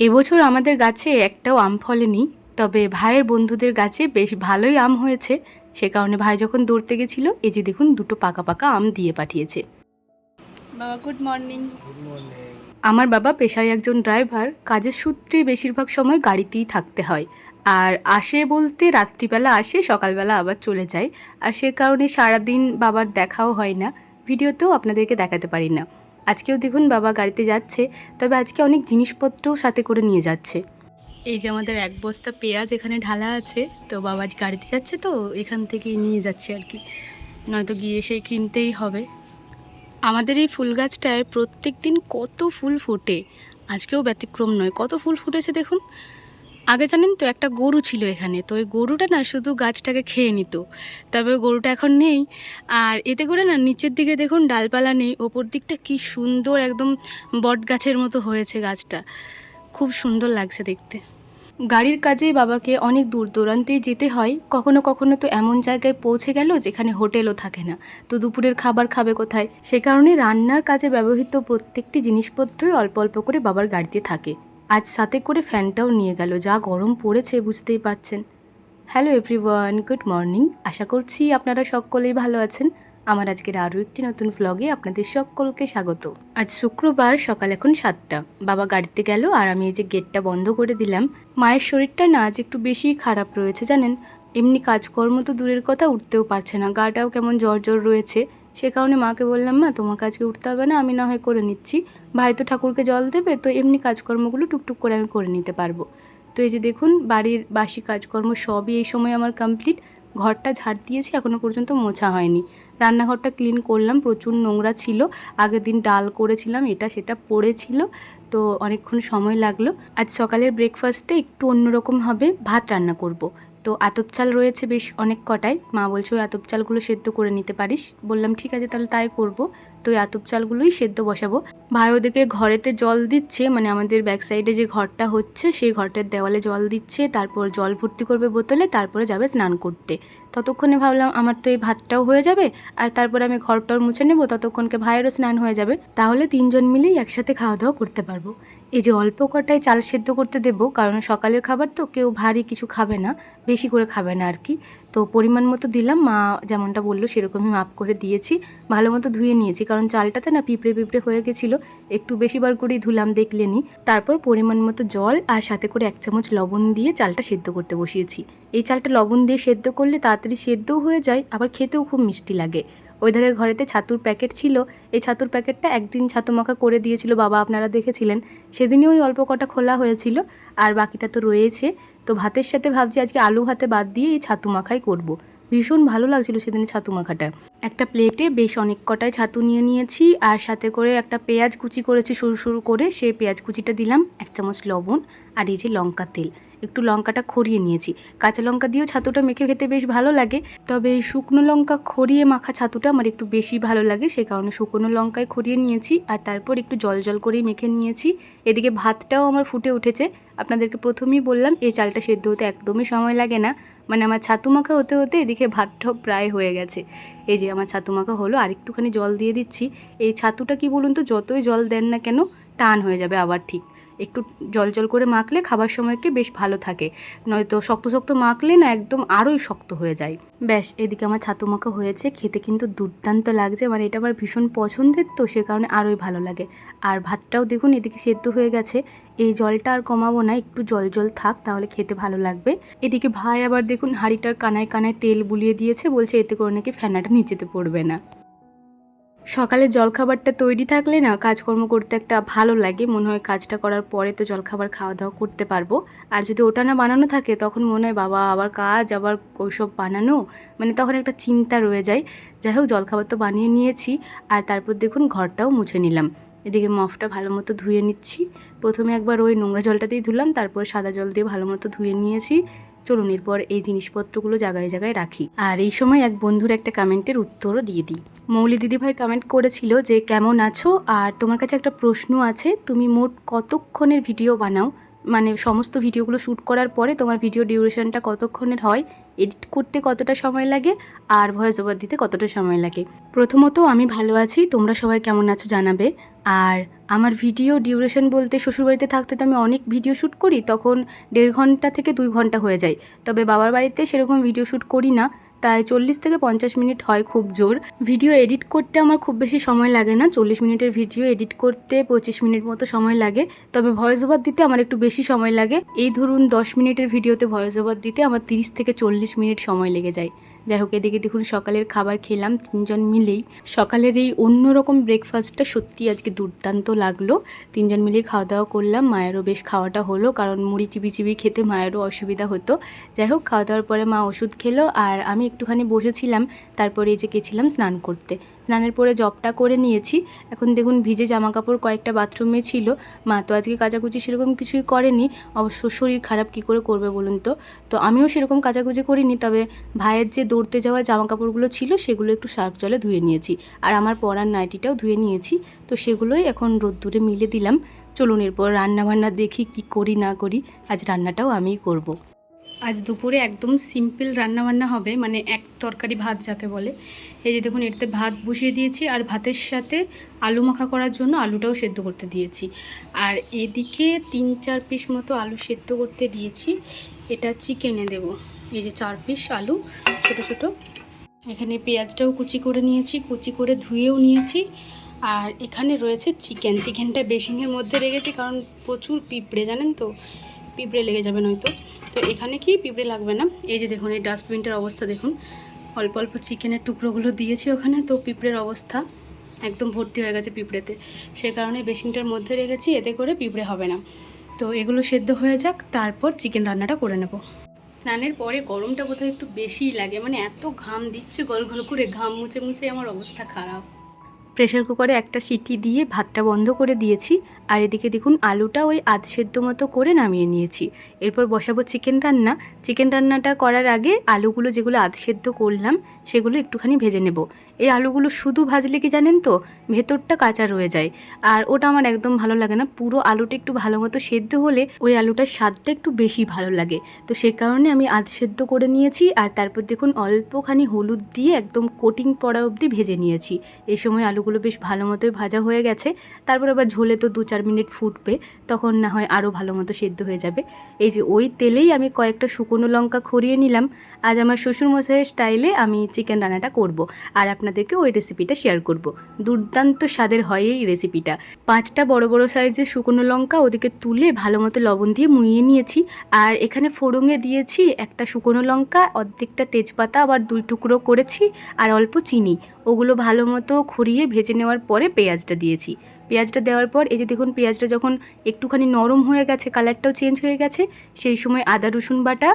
এবছর আমাদের গাছে একটাও আম ফলেনি তবে ভাইয়ের বন্ধুদের গাছে বেশ ভালোই আম হয়েছে। সে কারণে ভাই যখন দৌড়তে গেছিল এই যে দেখুন দুটো পাকা পাকা আম দিয়ে পাঠিয়েছে। বাবা গুড মর্নিং গুড মর্নিং আমার বাবা পেশায় একজন ড্রাইভার কাজের সূত্রে বেশিরভাগ সময় গাড়িতেই থাকতে হয়। আর আসে বলতে রাত্রিবেলা আসে সকালবেলা আবার চলে যায়। আর সে কারণে সারাদিন বাবার দেখাও হয় না। ভিডিওতেও আপনাদেরকে দেখাতে পারি না। আজকেও দেখুন বাবা গাড়িতে যাচ্ছে, তবে আজকে অনেক জিনিসপত্রও সাথে করে নিয়ে যাচ্ছে। এই যে আমাদের এক বস্তা পেঁয়াজ এখানে ঢালা আছে, তো বাবা আজ গাড়িতে যাচ্ছে তো, এখান থেকেই নিয়ে যাচ্ছে আর কি। নয়তো গিয়ে সেই কিনতেই হবে। আমাদের এই ফুল গাছটায় প্রত্যেক দিন কত ফুল ফোটে, আজকেও ব্যতিক্রম নয়। কত ফুল ফুটেছে দেখুন আগে জানেন তো একটা গরু ছিল এখানে, তো ওই গরুটা না শুধু গাছটাকে খেয়ে নিত। তবে গরুটা এখন নেই। আর এতে করে না নিচের দিকে দেখুন ডালপালা নেই, ওপর দিকটা কি সুন্দর একদম বট গাছের মতো হয়েছে গাছটা। খুব সুন্দর লাগছে দেখতে। গাড়ির কাজে বাবাকে অনেক দূর দূরান্তেই যেতে হয়। কখনো কখনো তো এমন জায়গায় পৌঁছে গেল যেখানে হোটেলও থাকে না। তো দুপুরের খাবার খাবে কোথায়? সে কারণে রান্নার কাজে ব্যবহৃত প্রত্যেকটি জিনিসপত্রই অল্প অল্প করে বাবার গাড়িতে থাকে। আজ সাথে করে ফ্যানটাও নিয়ে গেল, যা গরম পড়েছে বুঝতেই পারছেন। হ্যালো এভরিওয়ান গুড মর্নিং আশা করছি আপনারা সকলেই ভালো আছেন। আমার আজকের আরও একটি নতুন ভ্লগে আপনাদের সকলকে স্বাগত। আজ শুক্রবার সকাল এখন সাতটা। বাবা গাড়িতে গেল আর আমি এই যে গেটটা বন্ধ করে দিলাম, মায়ের শরীরটা না আজ একটু বেশি খারাপ রয়েছে জানেন। এমনি কাজকর্ম তো দূরের কথা, উঠতেও পারছে না। গাটাও কেমন জ্বর জ্বর রয়েছে। সে কারণে মাকে বললাম, মা, তোমাকে আজকে উঠতে হবে না, আমি না হয় করে নিচ্ছি। ভাই তো ঠাকুরকে জল দেবে, তো এমনি কাজকর্মগুলো টুকটুক করে আমি করে নিতে পারব। তো এই যে দেখুন, বাড়ির বাসি কাজকর্ম সবই এই সময় আমার কমপ্লিট ঘরটা ঝাড় দিয়েছি এখনও পর্যন্ত মোছা হয়নি। রান্নাঘরটা ক্লিন করলাম, প্রচুর নোংরা ছিল। আগের দিন ডাল করেছিলাম, এটা সেটা পড়েছিল, তো অনেকক্ষণ সময় লাগল। আজ সকালের ব্রেকফাস্টে একটু অন্যরকম হবে, ভাত রান্না করব। তো আতপ চাল রয়েছে বেশ অনেক কটাই মা বলছে, ওই আতপ চালগুলো সেদ্ধ করে নিতে পারিস। বললাম, ঠিক আছে, তাহলে তাই করব। ওই আতপ চালগুলোই সেদ্ধ বসাবো। ভাই ওদেরকে ঘরেতে জল দিচ্ছে মানে আমাদের ব্যাক সাইডে যে ঘরটা হচ্ছে, সেই ঘরটার দেওয়ালে জল দিচ্ছে, তারপর জল ভর্তি করবে বোতলে, তারপরে যাবে স্নান করতে। ততক্ষণে ভাবলাম আমার তো এই ভাতটাও হয়ে যাবে, আর তারপরে আমি ঘরটার মুছে নেব, ততক্ষণকে ভাইয়েরও স্নান হয়ে যাবে। তাহলে তিনজন মিলেই একসাথে খাওয়া দাওয়া করতে পারব। এই যে অল্প কটায় চাল সেদ্ধ করতে দেবো, কারণ সকালের খাবার তো কেউ ভারী কিছু খাবে না, বেশি করে খাবে না আর কি। তো পরিমাণ মতো দিলাম। মা যেমনটা বলল, সেরকমই মাপ করে দিয়েছি। ভালো মতো ধুয়ে নিয়েছি, কারণ চালটাতে না পিঁপড়ে পিঁপড়ে হয়ে গেছিল। একটু বেশিবার করেই ধুলাম দেখলেনি তারপর পরিমাণ মতো জল আর সাথে করে এক চামচ লবণ দিয়ে চালটা সেদ্ধ করতে বসিয়েছি। এই চালটা লবণ দিয়ে সেদ্ধ করলে তাড়াতাড়ি সেদ্ধও হয়ে যায়, আবার খেতেও খুব মিষ্টি লাগে। ওই ধারের ঘরেতে ছাতুর প্যাকেট ছিল। এই ছাতুর প্যাকেটটা একদিন ছাতু মাখা করে দিয়েছিল। বাবা, আপনারা দেখেছিলেন। সেদিনই ওই অল্প কটা খোলা হয়েছিল। আর বাকিটা তো রয়েছে। তো ভাতের সাথে ভাবছি আজকে আলু ভাতে বাদ দিয়ে এই ছাতু মাখাই করব। ভীষণ ভালো লাগছিল সেদিন ছাতু মাখাটা। একটা প্লেটে বেশ অনেক কটায় ছাতু নিয়ে নিয়েছি, আর সাথে করে একটা পেঁয়াজ কুচি করেছি সরু সরু করে, সেই পেঁয়াজ কুচিটা দিলাম, এক চামচ লবণ আর এই যে লঙ্কা তেল। একটু লঙ্কাটা খড়িয়ে নিয়েছি। কাঁচা লঙ্কা দিয়েও ছাতুটা মেখে খেতে বেশ ভালো লাগে, তবে এই শুকনো লঙ্কা খড়িয়ে মাখা ছাতুটা আমার একটু বেশি ভালো লাগে, সে কারণে শুকনো লঙ্কায় খড়িয়ে নিয়েছি, আর তারপর একটু জল জল করেই মেখে নিয়েছি। এদিকে ভাতটাও আমার ফুটে উঠেছে। আপনাদেরকে প্রথমেই বললাম, এই চালটা সেদ্ধ হতে একদমই সময় লাগে না। মানে আমার ছাতু মাখা হতে হতে এদিকে ভাতটাও প্রায় হয়ে গেছে। এই যে আমার ছাতু মাখা হলো আর একটুখানি জল দিয়ে দিচ্ছি। এই ছাতুটা কি বলুন তো, যতই জল দেন না কেন, টান হয়ে যাবে আবার ঠিক। একটু জল জল করে মাখলে খাবার সময়কে বেশ ভালো থাকে। নয়তো শক্ত শক্ত মাখলে না একদম আরোই শক্ত হয়ে যায়। ব্যাস, এদিকে আমার ছাতু মাখা হয়েছে। খেতে কিন্তু দুর্দান্ত লাগছে মানে এটা আমার ভীষণ পছন্দের, তো সে কারণে আরোই ভালো লাগে। আর ভাতটাও দেখুন, এদিকে সেদ্ধ হয়ে গেছে। এই জলটা আর কমাবো না, একটু জল জল থাক, তাহলে খেতে ভালো লাগবে। এদিকে ভাই আবার দেখুন, হাঁড়িটার কানায় কানায় তেল বুলিয়ে দিয়েছে, বলছে এতে করে নাকি ফেনাটা নিচেতে পড়বে না। সকালে জলখাবারটা তৈরি থাকলে না কাজকর্ম করতে একটা ভালো লাগে। মনে হয় কাজটা করার পরে তো জলখাবার খাওয়া দাওয়া করতে পারব। আর যদি ওটা না বানানো থাকে তখন মনে হয়, বাবা, আবার কাজ, আবার ওইসব বানানো? মানে তখন একটা চিন্তা রয়ে যায়। যাই হোক, জলখাবার তো বানিয়ে নিয়েছি। আর তারপর দেখুন, ঘরটাও মুছে নিলাম। এদিকে মফটা ভালো মতো ধুয়ে নিচ্ছি। প্রথমে একবার ওই নোংরা জলটাতেই ধুলাম, তারপর সাদা জল দিয়ে ভালো মতো ধুয়ে নিয়েছি। চলুন এরপর এই জিনিসপত্রগুলো জায়গায় জায়গায় রাখি। আর এই সময় এক বন্ধুর একটা কমেন্টের উত্তরও দিয়ে দিই। মৌলি দিদিভাই কমেন্ট করেছিল যে, কেমন আছো? আর তোমার কাছে একটা প্রশ্ন আছে, তুমি মোট কতক্ষণের ভিডিও বানাও? মানে সমস্ত ভিডিওগুলো শ্যুট করার পরে তোমার ভিডিও ডিউরেশনটা কতক্ষণের হয়? এডিট করতে কতটা সময় লাগে? আর ভয়েস ওভার দিতে কতটা সময় লাগে? প্রথমত, আমি ভালো আছি। তোমরা সবাই কেমন আছো জানাবে। আর আমার ভিডিও ডিউরেশন বলতে শ্বশুরবাড়িতে থাকতে তো আমি অনেক ভিডিও শ্যুট করি, তখন দেড় ঘণ্টা থেকে দুই ঘণ্টা হয়ে যায়। তবে বাবার বাড়িতে সেরকম ভিডিও শ্যুট করি না, তাই চল্লিশ থেকে পঞ্চাশ মিনিট হয় খুব জোর। ভিডিও এডিট করতে আমার খুব বেশি সময় লাগে না, চল্লিশ মিনিটের ভিডিও এডিট করতে পঁচিশ মিনিট মতো সময় লাগে, তবে ভয়েস ওভার দিতে আমার একটু বেশি সময় লাগে। এই ধরুন দশ মিনিটের ভিডিওতে ভয়েস ওভার দিতে আমার তিরিশ থেকে চল্লিশ মিনিট সময় লেগে যায়। যাই হোক, এদিকে দেখুন, সকালের খাবার খেলাম তিনজন মিলেই। সকালের এই অন্যরকম ব্রেকফাস্টটা সত্যি আজকে দুর্দান্ত লাগল। তিনজন মিলেই খাওয়া দাওয়া করলাম। মায়েরও বেশ খাওয়াটা হলো, কারণ মুড়ি চিবি চিবি খেতে মায়েরও অসুবিধা হতো। যাই হোক খাওয়া দাওয়ার পরে মা ওষুধ খেলো, আর আমি একটুখানি বসেছিলাম, তারপরে এই যে গেছিলাম স্নান করতে। স্নানের পরে জবটা করে নিয়েছি। এখন দেখুন ভিজে জামা কাপড় কয়েকটা বাথরুমে ছিল। মা তো আজকে কাচাকুচি সেরকম কিছুই করেনি। অবশ্য শরীর খারাপ কি করে করবে বলুন তো? তো আমিও সেরকম কাচাকুচি করিনি, তবে ভাইয়ের যে দৌড়তে যাওয়া জামা কাপড়গুলো ছিল সেগুলো একটু সার্ফ জলে ধুয়ে নিয়েছি। আর আমার পরার নাইটিটাও ধুয়ে নিয়েছি। তো সেগুলোই এখন রোদ্দুরে মিলে দিলাম। চলুন এরপর রান্না বান্না দেখি কি করি না করি। আজ রান্নাটাও আমিই করব। আজ দুপুরে একদম সিম্পল রান্নাবান্না হবে মানে এক তরকারি ভাত যাকে বলে। এই যে দেখুন, এটাতে ভাত বসিয়ে দিয়েছি আর ভাতের সাথে আলু মাখা করার জন্য আলুটাও সেদ্ধ করতে দিয়েছি। আর এদিকে তিন, চার পিস মতো আলু সেদ্ধ করতে দিয়েছি। এটা চিকেনে দেব। এই যে চার পিস আলু, ছোট ছোট। এখানে পেঁয়াজটাও কুচি করে নিয়েছি, কুচি করে ধুয়েও নিয়েছি। আর এখানে রয়েছে চিকেন। চিকেনটা বেসিংয়ের মধ্যে রেখেছি কারণ প্রচুর পিঁপড়ে, জানেন তো? পিঁপড়ে লেগে যাবে নয়তো। তো এখানে কি পিঁপড়ে লাগবে না? এই যে দেখুন, এই ডাস্টবিনটার অবস্থা দেখুন। অল্প অল্প চিকেনের টুকরোগুলো দিয়েছি ওখানে, তো পিঁপড়ের অবস্থা একদম ভর্তি হয়ে গেছে পিঁপড়েতে। সে কারণে বেসিংটার মধ্যে রেখেছি, এতে করে পিঁপড়ে হবে না। তো এগুলো সেদ্ধ হয়ে যাক, তারপর চিকেন রান্নাটা করে নেব। স্নানের পরে গরমটা বোধহয় একটু বেশিই লাগে মানে এত ঘাম দিচ্ছে গল গল করে ঘাম মুছে মুছে, আমার অবস্থা খারাপ। প্রেশার কুকারে একটা সিটি দিয়ে ভাতটা বন্ধ করে দিয়েছি আর এদিকে দেখুন, আলুটা ওই আধ সেদ্ধ মতো করে নামিয়ে নিয়েছি। এরপর বসাবো চিকেন রান্না। চিকেন রান্নাটা করার আগে আলুগুলো যেগুলো আধ সেদ্ধ করলাম, সেগুলো একটুখানি ভেজে নেব। এই আলুগুলো শুধু ভাজলে কি জানেন তো, ভেতরটা কাঁচা রয়ে যায়। আর ওটা আমার একদম ভালো লাগে না। পুরো আলুটা একটু ভালো মতো সেদ্ধ হলে ওই আলুটার স্বাদটা একটু বেশি ভালো লাগে। তো সে কারণে আমি আধ সেদ্ধ করে নিয়েছি আর তারপর দেখুন, অল্পখানি হলুদ দিয়ে একদম কোটিং পড়া অবধি ভেজে নিয়েছি। এই সময় আলুগুলো বেশ ভালো মতোই ভাজা হয়ে গেছে। তারপর আবার ঝোলে তো দু চার মিনিট ফুটবে, তখন না হয় আরও ভালো মতো সেদ্ধ হয়ে যাবে। এই যে ওই তেলেই আমি কয়েকটা শুকনো লঙ্কা খড়িয়ে নিলাম। আজ আমার শ্বশুরমশাইয়ের স্টাইলে আমি চিকেন রান্নাটা করব আর আপনাদেরকে ওই রেসিপিটা শেয়ার করব। দুর্দান্ত স্বাদের হয় এই রেসিপিটা। পাঁচটা বড় বড় সাইজের শুকনো লঙ্কা ওদিকে তুলে ভালো মতো লবণ দিয়ে মুইয়ে নিয়েছি। আর এখানে ফোড়ঙে দিয়েছি একটা শুকনো লঙ্কা, অর্ধেকটা তেজপাতা আবার দুই টুকরো করেছি। আর অল্প চিনি, ওগুলো ভালো মতো খড়িয়ে ভেজে নেওয়ার পরে পেঁয়াজটা দিয়েছি। পেঁয়াজটা দেওয়ার পর, এই যে দেখুন পেঁয়াজটা যখন একটুখানি নরম হয়ে গেছে কালারটাও চেঞ্জ হয়ে গেছে, সেই সময় আদা রসুন বাটা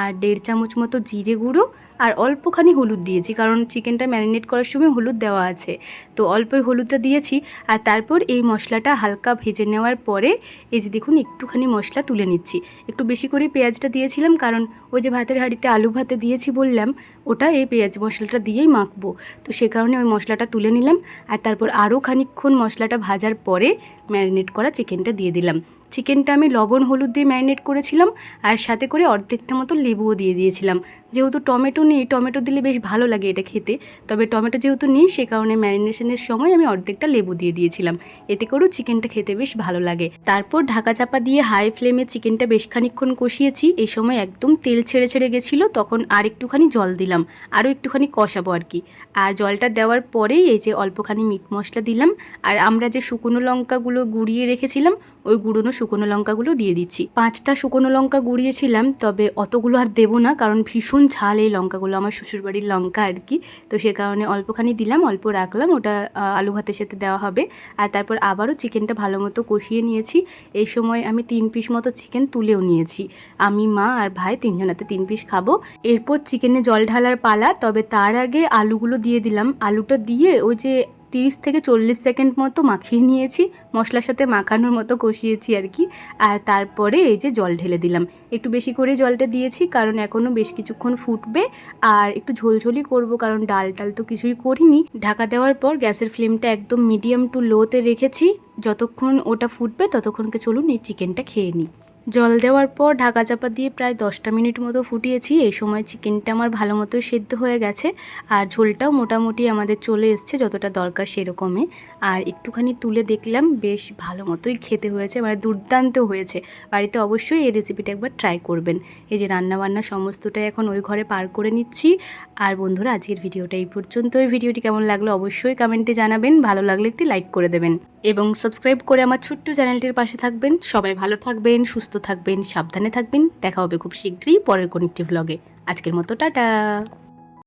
আর দেড় চামচ মতো জিরে গুঁড়ো আর অল্পখানি হলুদ দিয়েছি, কারণ চিকেনটা ম্যারিনেট করার সময় হলুদ দেওয়া আছে। তো অল্পই হলুদটা দিয়েছি আর তারপর এই মশলাটা হালকা ভেজে নেওয়ার পরে এই যে দেখুন একটুখানি মশলা তুলে নিচ্ছি। একটু বেশি করে পেঁয়াজটা দিয়েছিলাম, কারণ ওই যে ভাতের হাঁড়িতে আলু ভাতে দিয়েছি বললাম, ওটা এই পেঁয়াজ মশলাটা দিয়েই মাখবো। তো সে কারণে ওই মশলাটা তুলে নিলাম আর তারপর আরও খানিকক্ষণ মশলাটা ভাজার পরে ম্যারিনেট করা চিকেনটা দিয়ে দিলাম। চিকেনটা আমি লবণ, হলুদ দিয়ে ম্যারিনেট করেছিলাম, আর সাথে করে অর্ধেকটা মতো লেবুও দিয়ে দিয়েছিলাম। যেহেতু টমেটো নেই, টমেটো দিলে বেশ ভালো লাগে এটা খেতে। তবে টমেটো যেহেতু নেই, সে কারণে ম্যারিনেশনের সময় আমি অর্ধেকটা লেবু দিয়ে দিয়েছিলাম। এতে করেও চিকেনটা খেতে বেশ ভালো লাগে। তারপর ঢাকা চাপা দিয়ে হাই ফ্লেমে চিকেনটা বেশ খানিকক্ষণ কষিয়েছি। এই সময় একদম তেল ছেড়ে ছেড়ে গেছিল, তখন আর একটুখানি জল দিলাম। আরও একটুখানি কষাবো আর কি। আর জলটা দেওয়ার পরেই এই যে অল্পখানি মিট মশলা দিলাম। আর আমরা যে শুকনো লঙ্কাগুলো গুঁড়িয়ে রেখেছিলাম, ওই গুঁড়োনো শুকনো লঙ্কাগুলো দিয়ে দিচ্ছি। পাঁচটা শুকনো লঙ্কা গুঁড়িয়েছিলাম, তবে অতগুলো আর দেবো না, কারণ ভীষণ ঝাল এই লঙ্কাগুলো আমার শ্বশুরবাড়ির লঙ্কা আর কি। তো সে কারণে অল্পখানি দিলাম, অল্প রাখলাম, ওটা আলু ভাতের সাথে দেওয়া হবে। আর তারপর আবারও চিকেনটা ভালো মতো কষিয়ে নিয়েছি। এই সময় আমি তিন পিস মতো চিকেন তুলেও নিয়েছি। আমি, মা আর ভাই তিনজনাতে তিন পিস খাব। এরপর চিকেনে জল ঢালার পালা, তবে তার আগে আলুগুলো দিয়ে দিলাম। আলুটা দিয়ে ওই যে তিরিশ থেকে চল্লিশ সেকেন্ড মতো মাখিয়ে নিয়েছি, মশলার সাথে মাখানোর মতো কষিয়েছি আর কি। আর তারপরে এই যে জল ঢেলে দিলাম। একটু বেশি করে জলটা দিয়েছি, কারণ এখনও বেশ কিছুক্ষণ ফুটবে। আর একটু ঝোলঝোলই করব, কারণ ডাল টাল তো কিছুই করিনি। ঢাকা দেওয়ার পর গ্যাসের ফ্লেমটা একদম মিডিয়াম টু লোতে রেখেছি। যতক্ষণ ওটা ফুটবে, ততক্ষণকে চলুন এই চিকেনটা খেয়ে নিই। জল দেওয়ার পর ঢাকা চাপা দিয়ে প্রায় দশটা মিনিট মতো ফুটিয়েছি। এই সময় চিকেনটা আমার ভালো মতো সেদ্ধ হয়ে গেছে আর ঝোলটাও মোটামুটি আমাদের চলে এসছে, যতটা দরকার সেরকমই। আর একটুখানি তুলে দেখলাম, বেশ ভালো মতোই খেতে হয়েছে মানে দুর্দান্ত হয়েছে। বাড়িতে অবশ্যই এই রেসিপিটা একবার ট্রাই করবেন। এই যে রান্নাবান্না সমস্তটাই এখন ওই ঘরে পার করে নিচ্ছি। আর বন্ধুরা, আজকের ভিডিওটা এই পর্যন্ত এই ভিডিওটি কেমন লাগল অবশ্যই কমেন্টে জানাবেন। ভালো লাগলে একটি লাইক করে দেবেন। এবং সাবস্ক্রাইব করে আমার ছোট্ট চ্যানেলটির পাশে থাকবেন। সবাই ভালো থাকবেন, সুস্থ থাকবেন, সাবধানে থাকবেন। দেখা হবে খুব শীঘ্রই পরের কোনো একটি ভ্লগে আজকের মতো, টাটা!